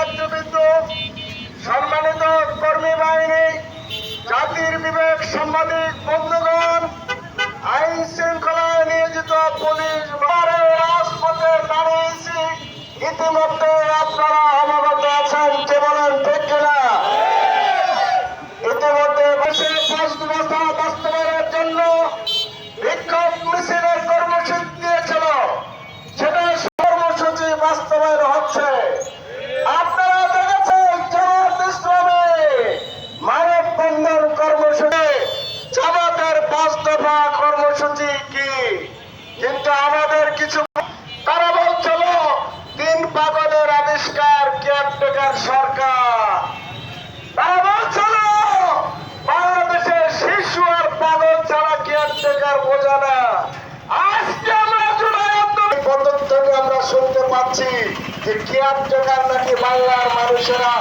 ছাত্রবৃন্দ সম্মানিত কর্মী বাহিনী, জাতির বিবেক সাংবাদিক বন্ধুগণ, আইন শৃঙ্খলায় নিয়োজিত পুলিশ ইতিমধ্যে আপনারা অবগত আছেন কে বলেন ঠিক কিনা? ইতিমধ্যে বসে দফা কর্মসূচি কি? কিন্তু আমাদের কিছু তারা বলছিল তিন পাগলের আবিষ্কার কেয়ারটেকার সরকার। তারা বলছিল বাংলাদেশের শিশু আর পাগল ছাড়া কেয়ারটেকার বোঝা না। আজকে আমরা জুলাই থেকে আমরা শুনতে পাচ্ছি যে কেয়ারটেকার নাকি বাংলার মানুষেরা